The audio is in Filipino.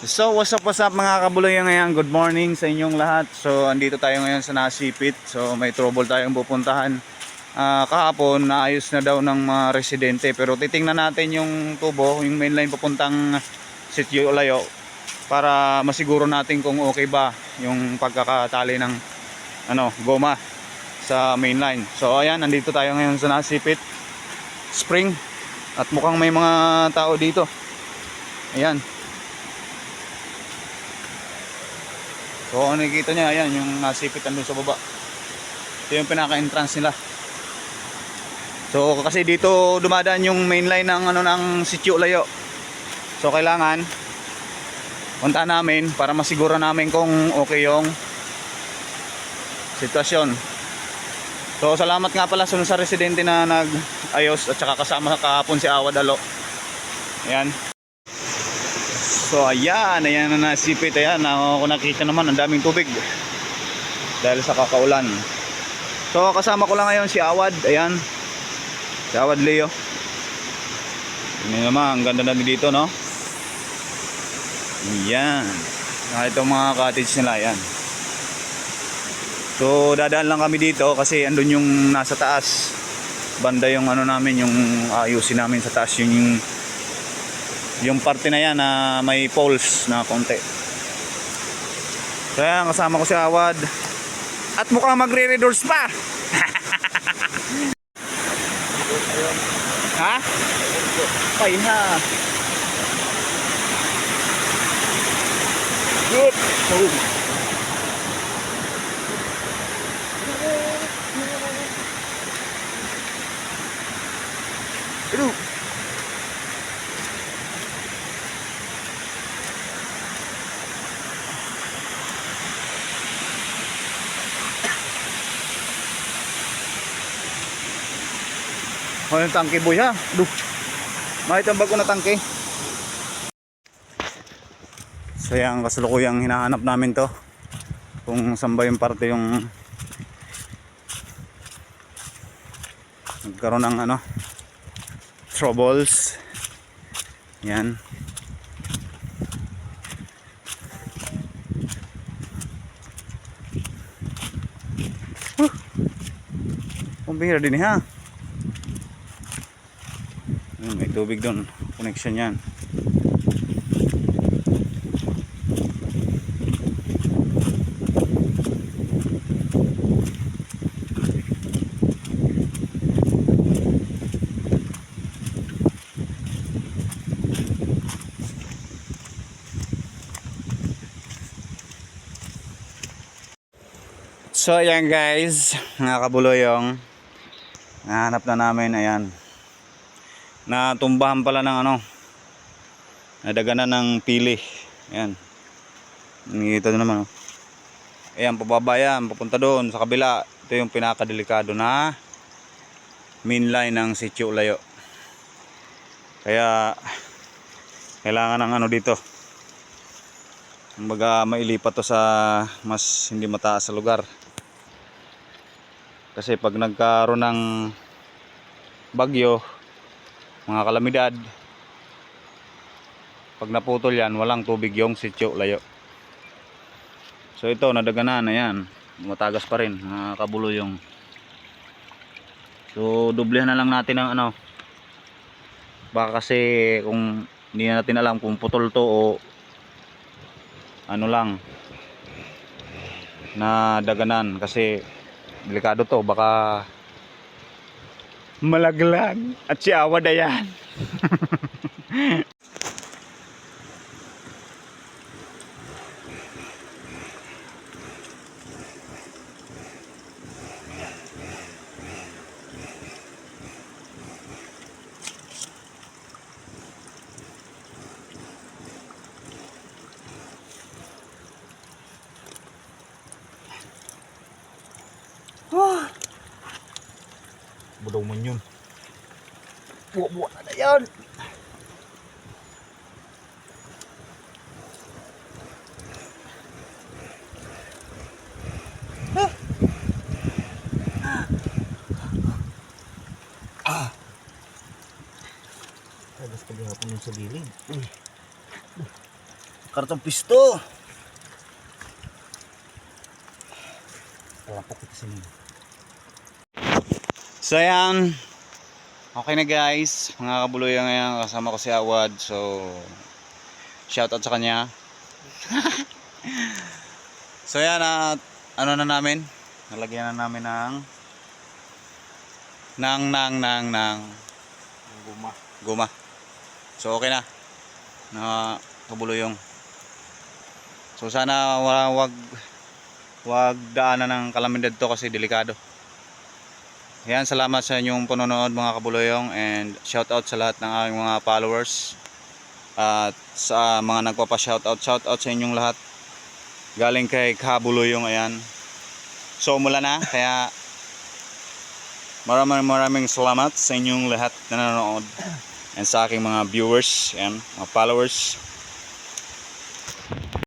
So, what's up, what's up mga kabuloy ngayon? Good morning sa inyong lahat. So, andito tayo ngayon sa Nasipit. So, may trouble tayong pupuntahan. Ah, kahapon, naayos na daw ng mga residente. Pero titingnan natin yung tubo, yung mainline papuntang Sitio Layo para masiguro natin kung okay ba yung pagkakatali ng ano, goma sa mainline. So, ayan, nandito tayo ngayon sa Nasipit Spring. At mukhang may mga tao dito. Ayan. So kung nakikita niya, ayan, yung nasipit andun sa baba. Ito yung pinaka-entrance nila. So kasi dito dumadaan yung main line ng ano ng Sitio Layo. So kailangan punta namin para masiguro namin kung okay yung sitwasyon. So salamat nga pala sa residente na nag-ayos at saka kasama kahapon si Awad Alo. Ayan. So ayan, ayan na nasipit ayan. Ako nakita naman ang daming tubig. Dahil sa kakaulan. So kasama ko lang ngayon si Awad, ayan. Si Awad Leo. Ini naman, ang ganda na dito, no? Ayan. Ah, itong mga cottage nila, ayan. So dadaan lang kami dito kasi andun yung nasa taas. Banda yung ano namin, yung ayusin namin sa taas, yung, yung yung parte na yan na may poles na konti. So yan, kasama ko si Awad. At mukhang magre-redors pa. ha? Ay ha. Good. Oh. Aduh. Oh, yung tangke boy ha. Duh. Makita ang bago na tangke. So yan, kasalukuyang hinahanap namin to. Kung saan ba yung parte yung nagkaroon ng ano troubles. Yan. Huh. Kumbira din ha. Ayun, may tubig doon. Connection yan. So ayan guys, mga kabuluyong Nahanap na namin, ayan Natumbahan pala ng ano Nadaganan ng pili. Ayan. Nakikita nyo naman oh. Ayan, pababa yan, papunta doon sa kabila. Ito yung pinakadelikado na Main line ng Sitio Layo. Kaya Kailangan ng ano dito. Kumbaga mailipat to sa mas hindi mataas sa lugar. Kasi pag nagkaroon ng bagyo mga kalamidad pag naputol yan walang tubig yung sityo layo. So ito nadaganan na yan matagas pa rin mga kabulo yung so dublehan na lang natin ang ano. Baka kasi kung hindi natin alam kung putol to o ano lang na daganan kasi delikado to baka malaglag at si Awad ayan Budaw mo yun. Buwa-buwa na na yan. Ah. Tagas ka gahapon yung sa dilim. Uy. Kartong pisto. Wala pa kasi So ayan. Okay na guys. Mga kabuluyan ngayon kasama ko si Awad. So shoutout sa kanya. so ayan at ano na namin? Nalagyan na namin ng ng ng ng ng Guma. guma. So okay na. Na kabuluyong. So sana wala wag wag daanan ng kalamidad to kasi delikado. Yan, salamat sa inyong panonood mga kabuluyong and shout out sa lahat ng aking mga followers. At sa mga nagpapa shout out shout out sa inyong lahat. Galing kay Kabuluyong ayan. So mula na kaya maraming maraming salamat sa inyong lahat na nanonood. And sa aking mga viewers and mga followers